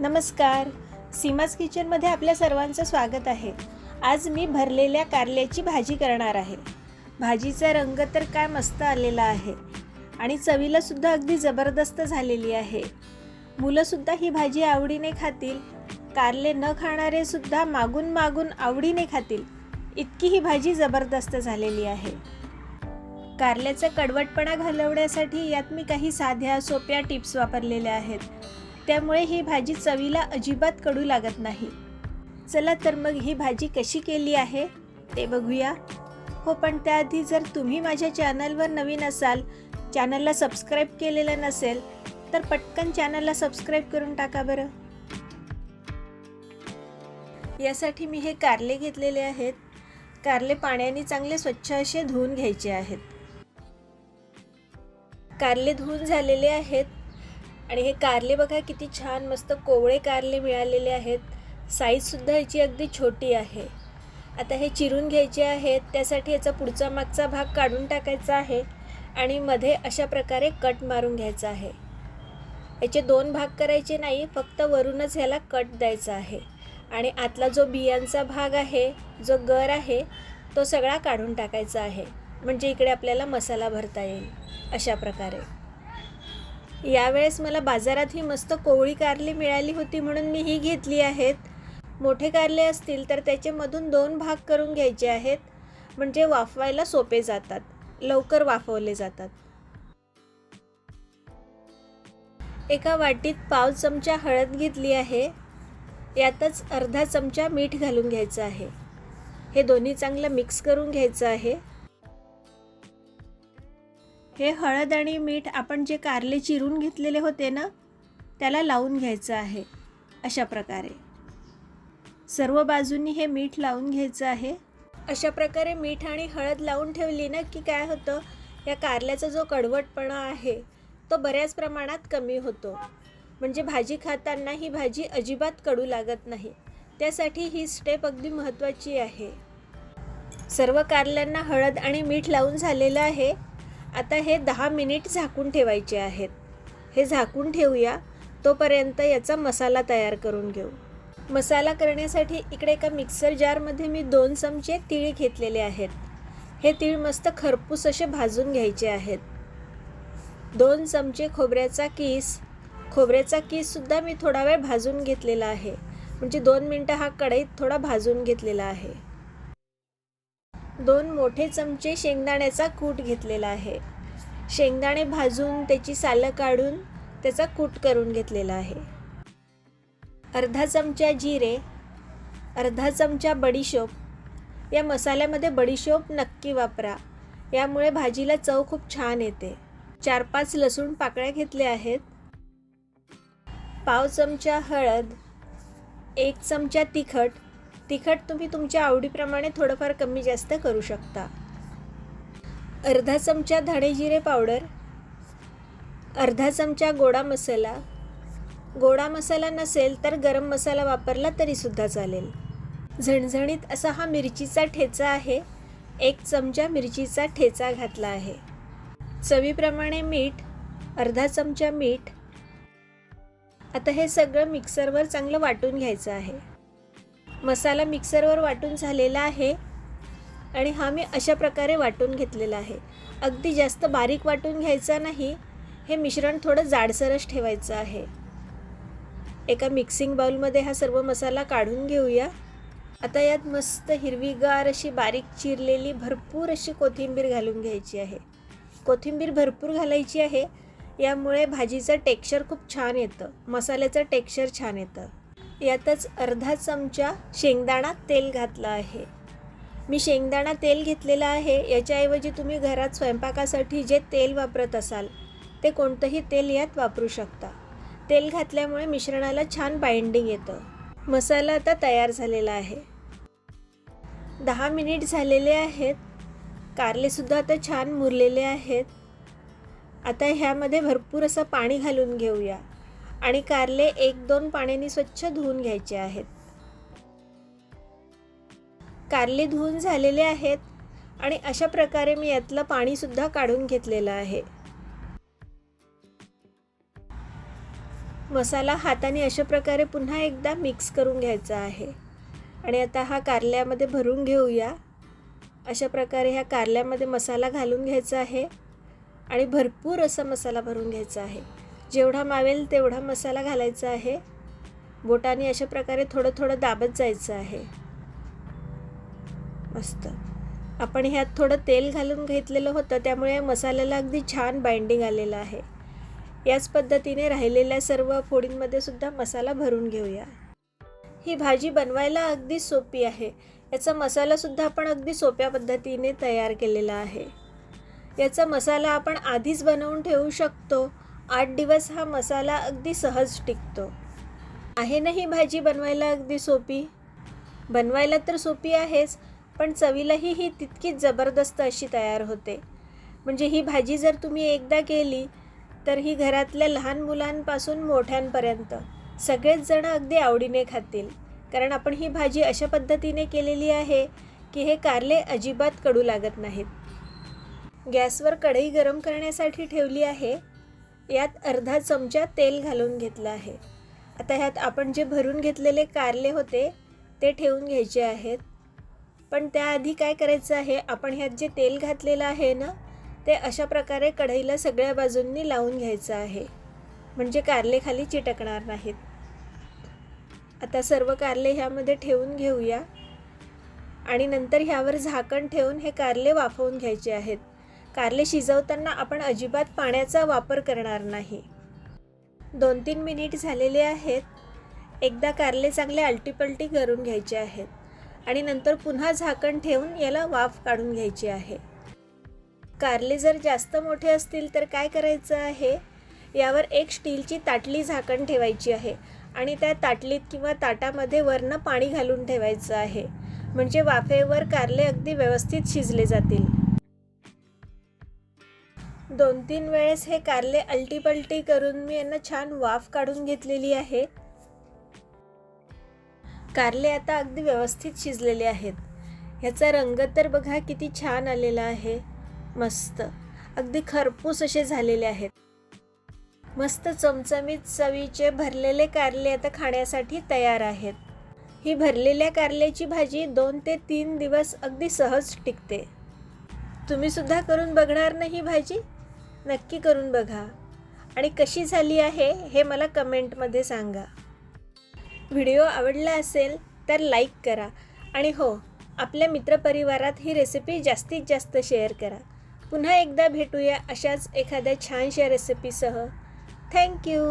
नमस्कार. सीमाज किचनमध्ये आपल्या सर्वांचं स्वागत आहे. आज मी भरलेल्या कारल्याची भाजी करणार आहे. भाजीचा रंग तर काय मस्त आलेला आहे. आणि चवीला सुद्धा अगदी जबरदस्त झालेली आहे. मुलंसुद्धा ही भाजी आवडीने खातील. कारले न खाणारे सुद्धा मागून मागून आवडीने खातील. इतकी ही भाजी जबरदस्त झालेली आहे. कारल्याचा कडवटपणा घालवण्यासाठी यात मी काही साध्या सोप्या टिप्स वापरलेल्या आहेत. त्यामुळे ही भाजी चवीला अजिबात कडू लागत नाही. चला तर मग ही भाजी कशी केली आहे ते बघूया. हो पण त्याआधी जर तुम्ही माझ्या चॅनलवर नवीन असाल चॅनलला सबस्क्राईब केलेलं नसेल तर पटकन चॅनलला सबस्क्राईब करून टाका बरं. यासाठी मी हे कारले घेतलेले आहेत. कारले पाण्याने चांगले स्वच्छ असे धुवून घ्यायचे आहेत. कारले धुवून झालेले आहेत. आणि हे कारले बघा किती छान मस्त कोवळे कारले मिळालेले आहेत. साईजसुद्धा ह्याची अगदी छोटी आहे. आता हे चिरून घ्यायचे आहेत. त्यासाठी याचा पुढचा मागचा भाग काढून टाकायचा आहे आणि मध्ये अशा प्रकारे कट मारून घ्यायचा आहे. याचे दोन भाग करायचे नाही फक्त वरूनच ह्याला कट द्यायचा आहे. आणि आतला जो बियांचा भाग आहे जो गर आहे तो सगळा काढून टाकायचा आहे. म्हणजे इकडे आपल्याला मसाला भरता येईल. अशा प्रकारे. यावेळेस मला बाजारात ही मस्त कोवळी कारली मिळाली होती म्हणून मी ही घेतली आहेत. मोठे कारले असतील तर त्याच्यामधून दोन भाग करून घ्यायचे आहेत. म्हणजे वाफवायला सोपे जातात. लवकर वाफवले जातात. एका वाटीत पाव चमचा हळद घेतली आहे. यातच अर्धा चमचा मीठ घालून घ्यायचं आहे. हे दोन्ही चांगलं मिक्स करून घ्यायचं आहे. हे हळद आणि मीठ आपण जे कारले चिरून घेतलेले होते ना त्याला लावून घ्यायचं आहे अशा प्रकारे. सर्व बाजूंनी हे मीठ लावून घ्यायचं आहे. अशा प्रकारे मीठ आणि हळद लावून ठेवली ना की काय होतं या कारल्याचा जो कडवटपणा आहे तो बऱ्याच प्रमाणात कमी होतो. म्हणजे भाजी खाताना ही भाजी अजिबात कडू लागत नाही. त्यासाठी ही स्टेप अगदी महत्त्वाची आहे. सर्व कारल्यांना हळद आणि मीठ लावून झालेलं आहे. आता हे दहा मिनिट झाकून ठेवायचे आहेत. हे झाकून ठेवूया तोपर्यंत याचा मसाला तयार करून घेऊ. मसाला करण्यासाठी इकडे एका मिक्सर जारमध्ये मी दोन चमचे तीळ घेतलेले आहेत. हे तीळ मस्त खरपूस असे भाजून घ्यायचे आहेत. दोन चमचे खोबऱ्याचा किस. खोबऱ्याचा किससुद्धा मी थोडा वेळ भाजून घेतलेला आहे. म्हणजे दोन मिनटं हा कढईत थोडा भाजून घेतलेला आहे. दोन मोठे चमचे शेंगदाण्याचा कूट घेतलेला आहे. शेंगदाणे भाजून त्याची सालं काढून त्याचा कूट करून घेतलेला आहे. अर्धा चमचा जिरे अर्धा चमचा बडीशोप. या मसाल्यामध्ये बडीशोप नक्की वापरा. यामुळे भाजीला चव खूप छान येते. चार पाच लसूण पाकळ्या घेतल्या आहेत. पाव चमचा हळद एक चमचा तिखट तिखट तुम्ही तुमच्या आवडीप्रमाणे थोडंफार कमी जास्त करू शकता. अर्धा चमचा धाणे जिरे पावडर अर्धा चमचा गोडा मसाला. गोडा मसाला नसेल तर गरम मसाला वापरला तरीसुद्धा चालेल. झणझणीत असा हा मिरचीचा ठेचा आहे. एक चमचा मिरचीचा ठेचा घातला आहे. चवीप्रमाणे मीठ अर्धा चमचा मीठ. आता हे सगळं मिक्सरवर चांगलं वाटून घ्यायचं आहे. मसाला मिक्सरवर वाटून झालेला आहे आणि हा मी अशा प्रकारे वाटून घेतलेला आहे. अगदी जास्त बारीक वाटून घ्यायचा नाही हे मिश्रण थोडं जाडसरच ठेवायचं आहे. एका मिक्सिंग बाउलमध्ये हा सर्व मसाला काढून घेऊया. आता यात मस्त हिरवीगार अशी बारीक चिरलेली भरपूर अशी कोथिंबीर घालून घ्यायची आहे. कोथिंबीर भरपूर घालायची आहे यामुळे भाजीचं टेक्स्चर खूप छान येतं. मसाल्याचं टेक्स्चर छान येतं. यातच अर्धा चमचा शेंगदाणा तेल घातलं आहे. मी शेंगदाणा तेल घेतलेलं आहे याच्याऐवजी तुम्ही घरात स्वयंपाकासाठी जे तेल वापरत असाल ते कोणतंही तेल यात वापरू शकता. तेल घातल्यामुळे मिश्रणाला छान बाइंडिंग येतं. मसाला आता तयार झालेला आहे. दहा मिनिट झालेले आहेत. कारलेसुद्धा आता छान मुरलेले आहेत. आता ह्यामध्ये भरपूर असं पाणी घालून घेऊया. आणि कारले एक दोन पाण्याने स्वच्छ धुवून घ्यायचे आहेत. कारले धुवून झालेले आहेत आणि अशा प्रकारे मी यातलं पाणीसुद्धा काढून घेतलेलं आहे. मसाला हाताने अशा प्रकारे पुन्हा एकदा मिक्स करून घ्यायचा आहे. आणि आता हा कारल्यामध्ये भरून घेऊया. अशा प्रकारे ह्या कारल्यामध्ये मसाला घालून घ्यायचा आहे. आणि भरपूर असा मसाला भरून घ्यायचा आहे. जेवढा मावेल तेवढा मसाला घालायचा आहे. बोटाने अशा प्रकारे थोडं थोडं दाबत जायचं आहे. मस्त. आपण ह्यात थोडं तेल घालून घेतलेलं होतं त्यामुळे मसाल्याला अगदी छान बाइंडिंग आलेलं आहे. याच पद्धतीने राहिलेल्या सर्व फोडींमध्ये सुद्धा मसाला भरून घेऊया. ही भाजी बनवायला अगदी सोपी आहे. याचा मसालासुद्धा आपण अगदी सोप्या पद्धतीने तयार केलेला आहे. याचा मसाला आपण आधीच बनवून ठेवू शकतो. आठ दिवस हा मसाला अगदी सहज टिकतो. आहे ना ही भाजी बनवायला अगदी सोपी? बनवायला तर सोपी आहेच पण चवीलाही ही तितकीच जबरदस्त अशी तयार होते. म्हणजे ही भाजी जर तुम्ही एकदा केली तर ही घरातल्या लहान मुलांपासून मोठ्यांपर्यंत सगळेच जण अगदी आवडीने खातील. कारण आपण ही भाजी अशा पद्धतीने केलेली आहे की हे कारले अजिबात कडू लागत नाहीत. गॅसवर कढई गरम करण्यासाठी ठेवली आहे यात अर्धा चमचा तेल घालून घेतलं आहे. आता ह्यात आपण जे भरून घेतलेले कारले होते ते ठेवून घ्यायचे आहेत. पण त्याआधी काय करायचं आहे आपण ह्यात जे तेल घातलेलं आहे ना ते अशा प्रकारे कढईला सगळ्या बाजूंनी लावून घ्यायचं आहे. म्हणजे कारले खाली चिटकणार नाहीत. आता सर्व कारले ह्यामध्ये ठेवून घेऊया. आणि नंतर ह्यावर झाकण ठेवून हे कारले वाफवून घ्यायचे आहेत. कारले शिजवताना आपण अजिबात पाण्याचा वापर करणार नाही. दोन तीन मिनिट झालेले आहेत. एकदा कारले चांगले अलटीपलटी करून घ्यायचे आहेत आणि नंतर पुन्हा झाकण ठेवून याला वाफ काढून घ्यायची आहे. कारले जर जास्त मोठे असतील तर काय करायचं आहे? यावर एक स्टीलची ताटली झाकण ठेवायची आहे आणि त्या ताटलीत किंवा ताटामध्ये वरनं पाणी घालून ठेवायचं आहे. म्हणजे वाफेवर कारले अगदी व्यवस्थित शिजले जातील. दोन तीन वेळेस हे कारले अल्टीपल्टी करून मी यांना छान वाफ काढून घेतलेली आहे. कारले आता अगदी व्यवस्थित शिजलेले आहेत. ह्याचा रंग तर बघा किती छान आलेला आहे. मस्त. अगदी खरपूस असे झालेले आहेत. मस्त चमचमीत चवीचे भरलेले कारले आता खाण्यासाठी तयार आहेत. ही भरलेल्या कारल्याची भाजी दोन ते तीन दिवस अगदी सहज टिकते. तुम्ही सुद्धा करून बघणार नाही भाजी? नक्की करून बघा. आणि कशी झाली आहे हे मला कमेंटमध्ये सांगा. व्हिडिओ आवडला असेल तर लाईक करा. आणि हो आपल्या मित्रपरिवारात ही रेसिपी जास्तीत जास्त शेअर करा. पुन्हा एकदा भेटूया अशाच एखाद्या छानशा रेसिपीसह. थँक्यू!